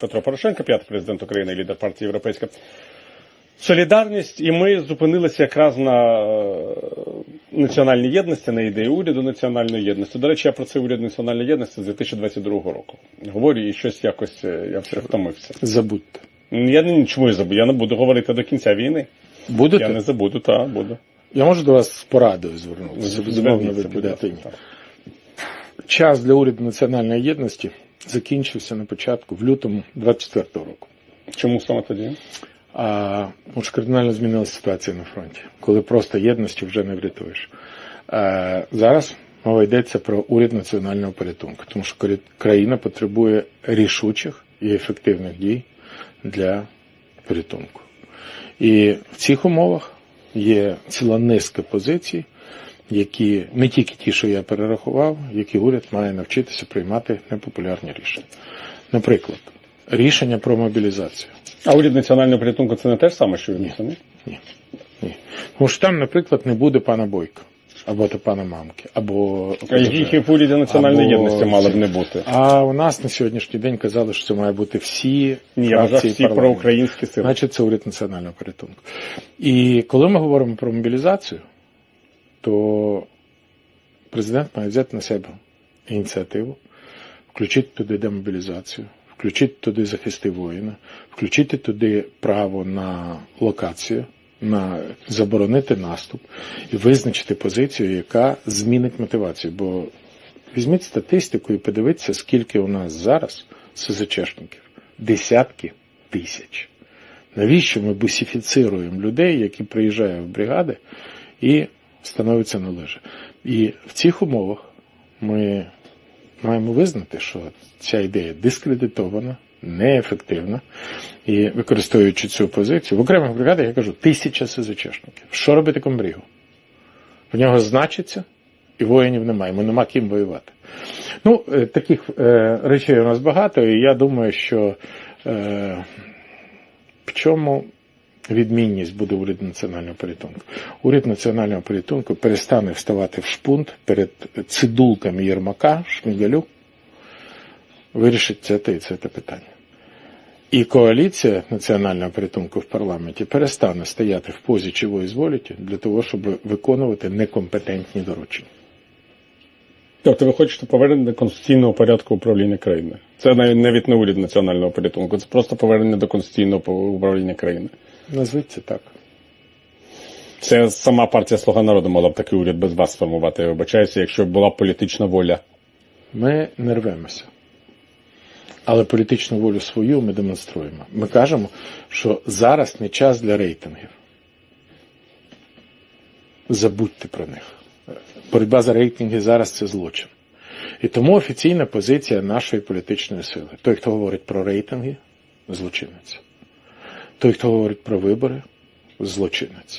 Петро Порошенко, п'ятий президент України, лідер партії Європейська Солідарність, і ми зупинилися якраз на е, національній єдності, на ідеї уряду національної єдності. До речі, я про цей уряд національної єдності з 2022 року говорю і щось якось е, я все втомився. Забудьте. Я не чому я забуду. Я не буду говорити до кінця війни. Будете? Я не забуду, так, буду. Я можу до вас з порадою звернутися. Безумовно, ви підете. Час для уряду національної єдності закінчився на початку в лютому 24-го року. Чому саме тоді? А тому що кардинально змінилася ситуація на фронті, коли просто єдності вже не врятуєш. А, зараз мова йдеться про уряд національного порятунку, тому що країна потребує рішучих і ефективних дій для порятунку. І в цих умовах є ціла низка позицій, які не тільки ті, що я перерахував, які уряд має навчитися приймати непопулярні рішення. Наприклад, рішення про мобілізацію. А уряд національного порятунку це не те ж саме, що він самі? Ні. Ні. Тому що там, наприклад, не буде пана Бойка, або то пана мамки, або їх в уряді національної Або єдності мали б не бути. А у нас на сьогоднішній день казали, що це має бути всі Ні, я фракції всі проукраїнські сили. Значить, це уряд національного порятунку. І коли ми говоримо про мобілізацію, то президент має взяти на себе ініціативу, включити туди демобілізацію, включити туди захисти воїна, включити туди право на локацію, на заборонити наступ і визначити позицію, яка змінить мотивацію. Бо візьміть статистику і подивіться, скільки у нас зараз СЗЧшників. Десятки тисяч. Навіщо ми бусифіцируємо людей, які приїжджають в бригади і становляться на лежа? І в цих умовах ми маємо визнати, що ця ідея дискредитована, неефективна. І використовуючи цю позицію, в окремих бригадах я кажу тисяча СЗЧшників. Що робити комбрігу? В нього значиться, і воїнів немає, йому нема ким воювати. Ну, е, таких е, речей у нас багато, і я думаю, що е, в чому відмінність буде уряд національного порятунку? Уряд національного порятунку перестане вставати в шпунт перед цидулками Єрмака, Шмигалю, вирішить це те і це те питання. І коаліція національного порятунку в парламенті перестане стояти в позі чого зволіті для того, щоб виконувати некомпетентні доручення. Тобто ви хочете повернення до конституційного порядку управління країною. Це навіть не уряд національного порятунку, це просто повернення до конституційного управління країни. Назвіть це так. Це сама партія Слуга народу мала б такий уряд без вас сформувати. Я вибачаюся, якщо б була політична воля. Ми не рвемося. Але політичну волю свою ми демонструємо. Ми кажемо, що зараз не час для рейтингів. Забудьте про них. Боротьба за рейтинги зараз це злочин. І тому офіційна позиція нашої політичної сили. Той, хто говорить про рейтинги, злочинець. Той, хто говорить про вибори, злочинець.